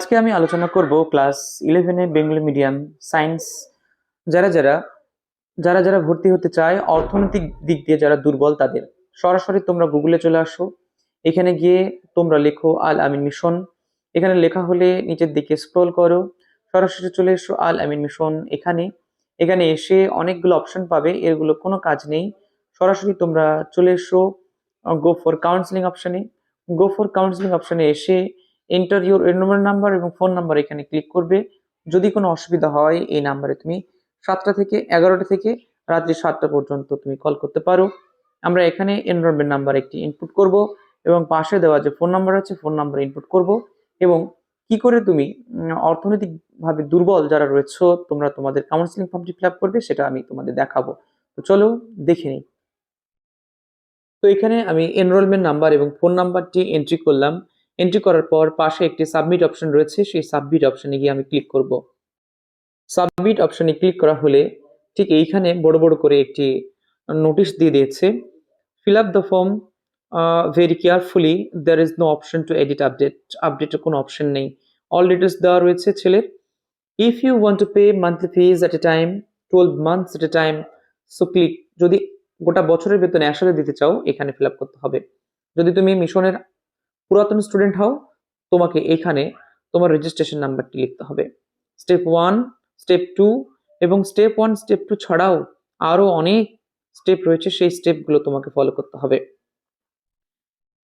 আজকে আমি আলোচনা করব ক্লাস ইলেভেনে বেঙ্গলি মিডিয়াম সায়েন্স। যারা যারা যারা যারা ভর্তি হতে চায়, অর্থনৈতিক দিক দিয়ে যারা দুর্বল তাদের, সরাসরি তোমরা গুগলে চলে আসো। এখানে গিয়ে তোমরা লেখো আল আমিন মিশন। এখানে লেখা হলে নিচের দিকে স্ক্রল করো। সরাসরি চলে এসো আল আমিন মিশন এখানে। এখানে এসে অনেকগুলো অপশন পাবে, এগুলো কোনো কাজ নেই। সরাসরি তোমরা চলে এসো গো ফর কাউন্সিলিং অপশানে গো ফর কাউন্সিলিং অপশানে এসে এন্টার ইউর এনরোলমেন্ট নাম্বার এবং ফোন নাম্বার এখানে ক্লিক করবে। যদি কোনো অসুবিধা হয়, এই নাম্বারে তুমি সাতটা থেকে এগারোটা থেকে রাত্রি সাতটা পর্যন্ত তুমি কল করতে পারো। আমরা এখানে এনরোলমেন্ট নাম্বার একটি ইনপুট করব এবং পাশে দেওয়া যে ফোন নাম্বার আছে ফোন নাম্বার ইনপুট করব এবং কি করে তুমি অর্থনৈতিকভাবে দুর্বল যারা রয়েছে, তোমরা তোমাদের কাউন্সিলিং ফর্মটি ফিল করবে, সেটা আমি তোমাদের দেখাবো। তো চলো দেখে নিই। তো এখানে আমি এনরোলমেন্ট নাম্বার এবং ফোন নাম্বারটি এন্ট্রি করলাম। এন্ট্রি করার পর পাশে একটি সাবমিট অপশন রয়েছে, সেই সাবমিট অপশনে গিয়ে আমি ক্লিক করব। সাবমিট অপশনে ক্লিক করা হলে ঠিক এইখানে বড় বড় করে একটি নোটিশ দিয়ে দিয়েছে। Fill up the form very carefully there is no option to edit update আপডেটের কোনো অপশন নেই। অল ডিটেলস দেওয়া রয়েছে ছেলের। If you want to pay monthly fees at a time twelve months at a time so click যদি গোটা বছরের বেতন একসাথে দিতে চাও, এখানে ফিল আপ করতে হবে। যদি তুমি মিশনের পুরাতন স্টুডেন্ট হও, তোমাকে এখানে তোমার রেজিস্ট্রেশন নাম্বারটি লিখতে হবে। স্টেপ ওয়ান স্টেপ টু এবং স্টেপ ওয়ান স্টেপ টু ছাড়াও আরও অনেক স্টেপ রয়েছে, সেই স্টেপগুলো তোমাকে ফলো করতে হবে।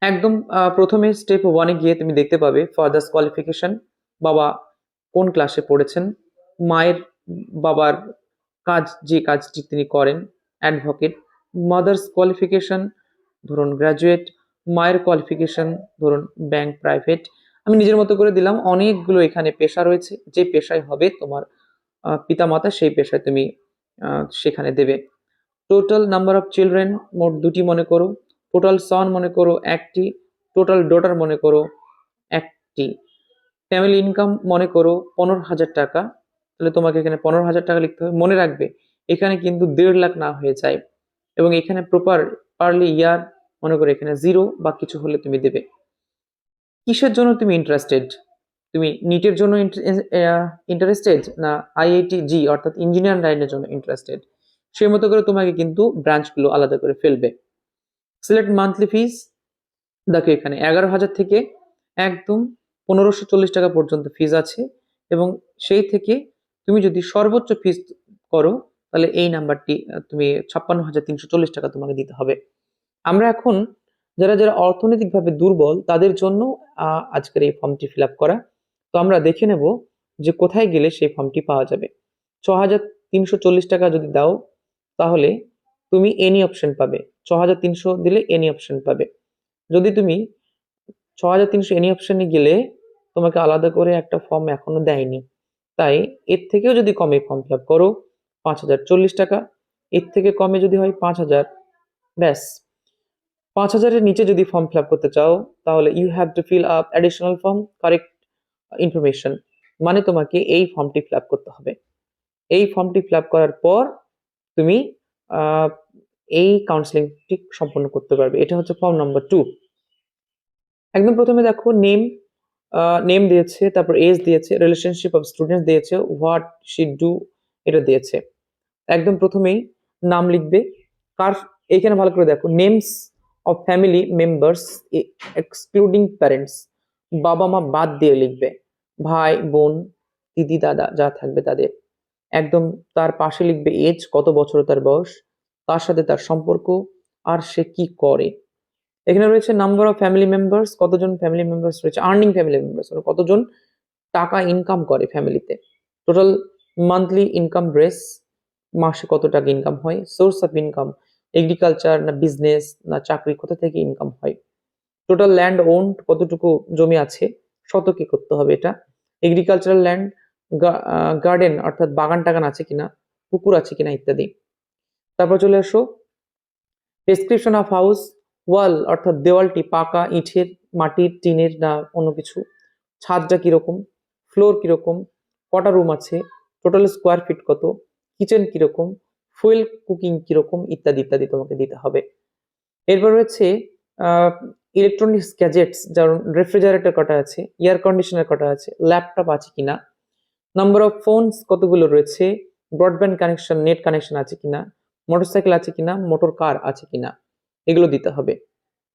একদম প্রথমে স্টেপ ওয়ানে গিয়ে তুমি দেখতে পাবে ফাদার্স কোয়ালিফিকেশন বাবা কোন ক্লাসে পড়েছেন, মায়ের, বাবার কাজ, যে কাজটি তিনি করেন অ্যাডভোকেট মাদার্স কোয়ালিফিকেশন ধরুন গ্র্যাজুয়েট মায়ের কোয়ালিফিকেশন ধরুন ব্যাংক প্রাইভেট আমি নিজের মতো করে দিলাম, অনেকগুলো এখানে পেশা রয়েছে, যে পেশায় হবে তোমার পিতামাতা, সেই পেশায় তুমি সেখানে দেবে। টোটাল নাম্বার অফ চিলড্রেন মোট দুটি মনে করো টোটাল সন মনে করো একটি টোটাল ডটার মনে করো একটি। ফ্যামিলি ইনকাম মনে করো পনেরো হাজার টাকা, তাহলে তোমাকে এখানে পনেরো হাজার টাকা লিখতে হবে, মনে রাখবে, এখানে কিন্তু দেড় লাখ না হয়ে যায়। এবং এখানে প্রপার পারলি ইয়ার মনে করো এখানে জিরো বা কিছু হলে তুমি দেবে। কিসের জন্য তুমি ইন্টারেস্টেড তুমি নিটের জন্য ইন্টারেস্টেড না আইআইটি জি অর্থাৎ ইঞ্জিনিয়ার লাইনের জন্য ইন্টারেস্টেড সেই মতো করে তোমাকে কিন্তু ব্রাঞ্চগুলো আলাদা করে ফেলবে। সিলেক্ট মান্থলি ফিস দেখো এখানে এগারো হাজার থেকে একদম পনেরোশো চল্লিশ টাকা পর্যন্ত ফিজ আছে এবং সেই থেকে তুমি যদি সর্বোচ্চ ফিস করো, তাহলে এই নাম্বারটি তুমি ছাপ্পান্ন হাজার তিনশো চল্লিশ টাকা তোমাকে দিতে হবে। আমরা এখন যারা যারা অর্থনৈতিকভাবে দুর্বল, তাদের জন্য আজকের এই ফর্মটি ফিল করা। তো আমরা দেখে নেব যে কোথায় গেলে সেই ফর্মটি পাওয়া যাবে। ছ হাজার তিনশো চল্লিশ টাকা যদি দাও, তাহলে তুমি এনি অপশন পাবে। ছ হাজার তিনশো দিলে এনি অপশন পাবে। যদি তুমি ছ হাজার তিনশো এনি অপশনে গেলে, তোমাকে আলাদা করে একটা ফর্ম এখনও দেয়নি। তাই এর থেকেও যদি কমে ফর্ম ফিল করো, পাঁচ হাজার চল্লিশ টাকা। এর থেকে কমে যদি হয় পাঁচ হাজার, ব্যাস। পাঁচ হাজারের নিচে যদি ফর্ম ফিল আপ করতে চাও, তাহলে you have to fill up additional form correct information মানে তোমাকে এই ফর্মটি ফিল আপ করতে হবে। এই ফর্মটি ফিল আপ করার পর তুমি এই কাউন্সিলিংটি সম্পন্ন করতে পারবে। এটা হচ্ছে ফর্ম নাম্বার টু একদম প্রথমে দেখো নেম নেম দিয়েছে, তারপর এজ দিয়েছে রিলেশনশিপ অফ স্টুডেন্টস দিয়েছে হোয়াট শি ডু এটা দিয়েছে। একদম প্রথমেই নাম লিখবে। কার, এইখানে ভালো করে দেখো names of family members excluding parents বাবা মা বাদ দিয়ে লিখবে, ভাই, বোন, দিদি, দাদা, যা থাকবে তাদের। একদম তার পাশে লিখবে, এজ, কত বছর তার বয়স? তার সাথে তার সম্পর্ক, আর সে কি করে? এখানে রয়েছে নাম্বার অফ ফ্যামিলি মেম্বার্স কতজন ফ্যামিলি মেম্বার্স রয়েছে? আর্নিং ফ্যামিলি মেম্বার্স কতজন টাকা ইনকাম করে ফ্যামিলিতে টোটাল মান্থলি ইনকাম রেস মাসে কত টাকা ইনকাম হয়? সোর্স অফ ইনকাম এগ্রিকালচার না বিজনেস না চাকরি, কোথা থেকে ইনকাম হয়? টোটাল ল্যান্ড ওন্ড কতটুকু জমি আছে? শতকে করতে হবে এটা। এগ্রিকালচারাল ল্যান্ড গার্ডেন অর্থাৎ বাগান টাগান আছে কিনা, পুকুর আছে কিনা ইত্যাদি। তারপর চলে আসো ডেসক্রিপশন অফ হাউস ওয়াল অর্থাৎ দেওয়ালটি পাকা, ইঁটের, মাটির, টিনের, না অন্য কিছু। ছাদটা কীরকম? ফ্লোর কীরকম? কটা রুম আছে? টোটাল স্কোয়ার ফিট কত? কিচেন কীরকম? ফুয়েল কুকিং কীরকম ইত্যাদি ইত্যাদি তোমাকে দিতে হবে। এরপর রয়েছে ইলেকট্রনিক্স গ্যাজেটস যেমন রেফ্রিজারেটর কটা আছে এয়ার কন্ডিশনার কটা আছে ল্যাপটপ আছে কিনা নাম্বার অফ ফোনস কতগুলো রয়েছে ব্রডব্যান্ড কানেকশন নেট কানেকশন আছে কিনা মোটরসাইকেল আছে কিনা মোটর কার আছে কিনা, এগুলো দিতে হবে।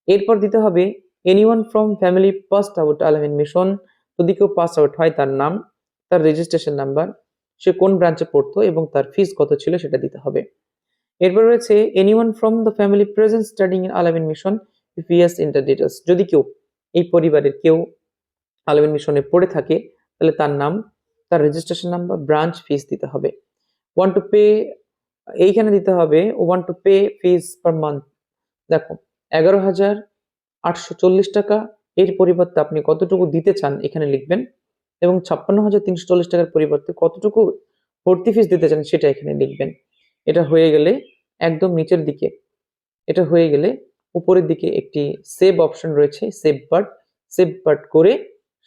এরপর দিতে হবে anyone from family passed out Al Ameen mission যদি কেউ পাস আউট হয় তার নাম, তার রেজিস্ট্রেশন নাম্বার সে কোন ব্রাঞ্চে পড়তো এবং তার ফিস কত ছিল সেটা দিতে হবে। এরপর রয়েছে anyone from the family present studying in Al Ameen mission if yes enter details যদি কেউ, এই পরিবারের কেউ আলামিন মিশনে পড়ে থাকে, তাহলে তার নাম, তার রেজিস্ট্রেশন নাম্বার ব্রাঞ্চ ফিস দিতে হবে। ওয়ান টু পে এইখানে দিতে হবে one two pay fees per month দেখো, এগারো হাজার আটশো চল্লিশ টাকা, এর পরিবর্তে আপনি কতটুকু দিতে চান, এখানে লিখবেন। এবং ছাপ্পান্ন হাজার তিনশো চল্লিশ টাকার পরিবর্তে কতটুকু ভর্তি ফিস দিতে চান সেটা এখানে লিখবেন। এটা হয়ে গেলে একদম নিচের দিকে, এটা হয়ে গেলে উপরের দিকে একটি সেভ অপশন রয়েছে সেভ বাট সেভ বাট করে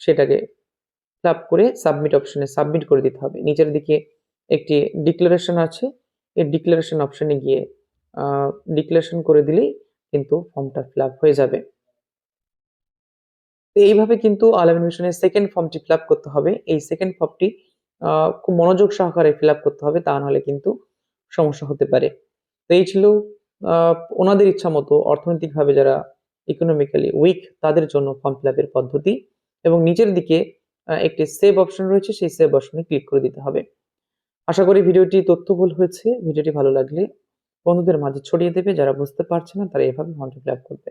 সেটাকে ফিল করে সাবমিট অপশনে সাবমিট করে দিতে হবে। নিচের দিকে একটি ডিক্লারেশন আছে, এই ডিক্লারেশন অপশনে গিয়ে ডিক্লারেশন করে দিলেই কিন্তু ফর্মটা ফিল হয়ে যাবে। তো এইভাবে কিন্তু আলামিন মিশনের সেকেন্ড ফর্মটি ফিল করতে হবে। এই সেকেন্ড ফর্মটি খুব মনোযোগ সহকারে ফিল করতে হবে, তা নাহলে কিন্তু সমস্যা হতে পারে। তো এই ছিল ওনাদের ইচ্ছা মতো অর্থনৈতিকভাবে যারা ইকোনমিক্যালি উইক তাদের জন্য ফর্ম ফিল পদ্ধতি এবং নিচের দিকে একটি সেভ অপশন রয়েছে, সেই সেভ অপশনে ক্লিক করে দিতে হবে। আশা করি ভিডিওটি তথ্যবহুল হয়েছে, ভিডিওটি ভালো লাগলে বন্ধুদের মাঝে ছড়িয়ে দেবে, যারা বুঝতে পারছে না, তারা এভাবে ফর্মটি ফিল করবে।